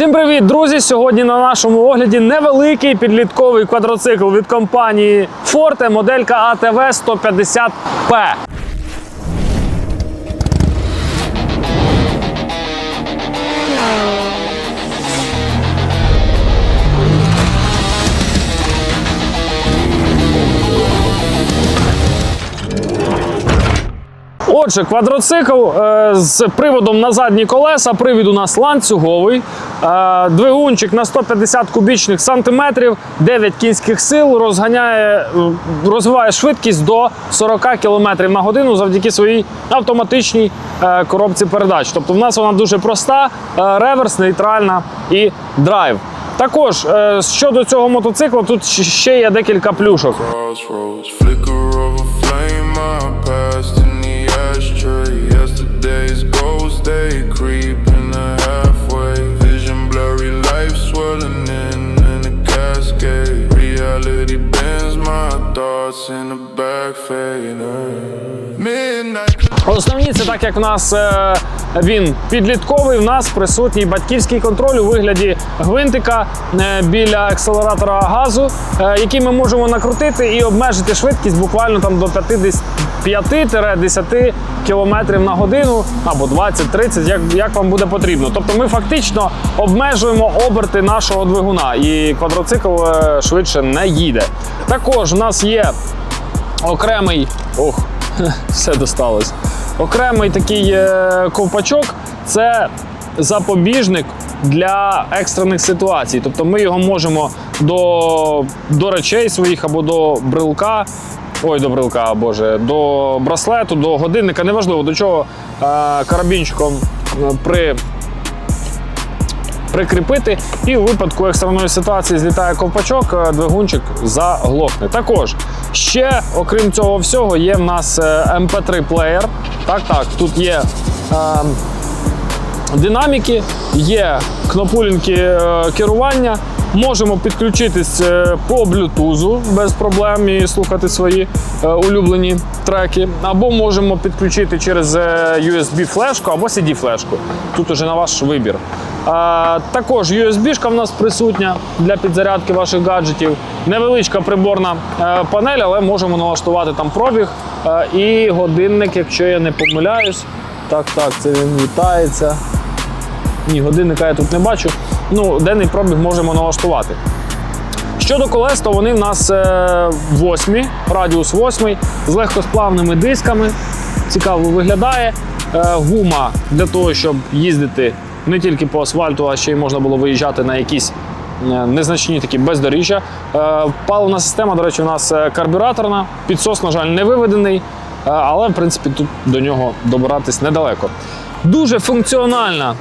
Всім привіт, друзі! Сьогодні на нашому огляді невеликий підлітковий квадроцикл від компанії Forte, моделька ATV 150P. Отже, квадроцикл е, з приводом на задні колеса. Привід у нас ланцюговий. Е, двигунчик на 150 кубічних сантиметрів, 9 кінських сил, розганяє, е, розвиває швидкість до 40 км на годину завдяки своїй автоматичній е, коробці передач. Тобто в нас вона дуже проста, реверс, нейтральна і драйв. Також щодо цього мотоцикла, тут ще є декілька плюшок. crossroads. Flicker Основні це так як в нас е, він підлітковий, в нас присутній батьківський контроль у вигляді гвинтика е, біля акселератора газу, е, який ми можемо накрутити і обмежити швидкість буквально там до 5-10 км на годину або 20-30, як, як вам буде потрібно. Тобто ми фактично обмежуємо оберти нашого двигуна, і квадроцикл е, швидше не їде. Також в нас є окремий. Ох, все досталось. Окремий такий е, ковпачок це запобіжник для екстрених ситуацій. Тобто ми його можемо до, до речей своїх або до брелка. Ой, до брелка, боже, до браслету, до годинника, неважливо до чого е, карабінчиком е, при прикріпити, і у випадку екстреної ситуації злітає ковпачок, е, двигунчик заглохне. Також ще, окрім цього всього, є в нас MP3 плеєр. Так, так, тут є. Е, Динаміки, є кнопулінки е, керування. Можемо підключитись е, по блютузу без проблем і слухати свої е, улюблені треки. Або можемо підключити через е, USB-флешку або CD-флешку. Тут уже на ваш вибір. Також USB-шка в нас присутня для підзарядки ваших гаджетів. Невеличка приборна панель, але можемо налаштувати там пробіг і годинник, якщо я не помиляюсь. Так, так, це він вітається. Ні, годинника я тут не бачу. Ну, денний пробіг можемо налаштувати. Щодо колес, то вони в нас е, восьмі, радіус восьмий, з легкосплавними дисками. Цікаво виглядає. Е, гума для того, щоб їздити не тільки по асфальту, а ще й можна було виїжджати на якісь е, незначні такі бездоріжжя. Паливна система, до речі, у нас карбюраторна. Підсос, на жаль, не виведений, але в принципі тут до нього добиратись недалеко. Дуже функціональна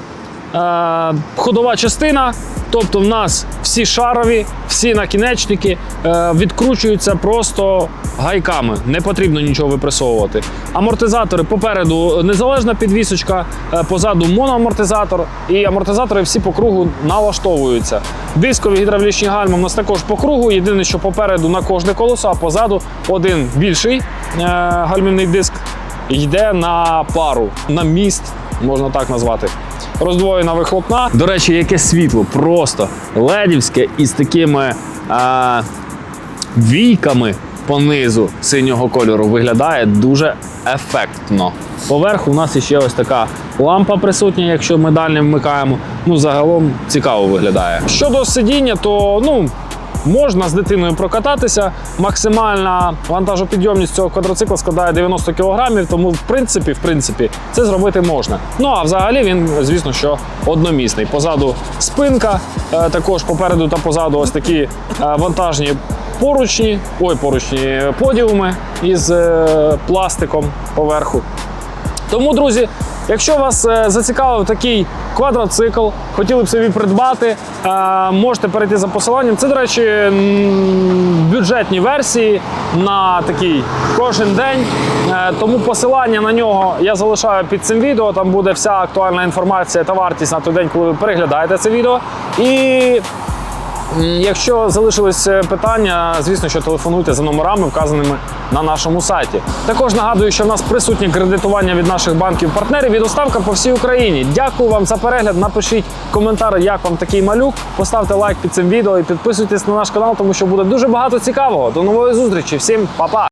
ходова частина. Тобто в нас всі шарові, всі накінечники е, відкручуються просто гайками. Не потрібно нічого випресовувати. Амортизатори попереду незалежна підвісочка, е, позаду моноамортизатор, і амортизатори всі по кругу налаштовуються. Дискові гідравлічні гальми у нас також по кругу. Єдине, що попереду на кожне колесо, а позаду один більший е, гальмівний диск йде на пару, на міст, можна так назвати. Роздвоєна вихлопна. До речі, яке світло, просто ледівське із такими а, війками по низу синього кольору виглядає дуже ефектно. Поверху у нас ще ось така лампа присутня, якщо ми далі вмикаємо. Ну, загалом цікаво виглядає. Щодо сидіння, то ну. Можна з дитиною прокататися. Максимальна вантажопідйомність цього квадроцикла складає 90 кг, тому в принципі, в принципі, це зробити можна. Ну а взагалі він, звісно, що одномісний. Позаду спинка, е, також попереду та позаду ось такі е, вантажні поручні, ой, поручні подіуми із е, пластиком поверху. Тому, друзі, якщо вас е, зацікавив такий квадроцикл, хотіли б собі придбати, е, можете перейти за посиланням. Це, до речі, бюджетні версії на такий кожен день. Е, Тому посилання на нього я залишаю під цим відео. Там буде вся актуальна інформація та вартість на той день, коли ви переглядаєте це відео. І Якщо залишились е, питання, звісно, що телефонуйте за номерами, вказаними на нашому сайті. Також нагадую, що в нас присутнє кредитування від наших банків-партнерів і доставка по всій Україні. Дякую вам за перегляд. Напишіть коментар, як вам такий малюк. Поставте лайк під цим відео і підписуйтесь на наш канал, тому що буде дуже багато цікавого. До нової зустрічі. Всім па-па!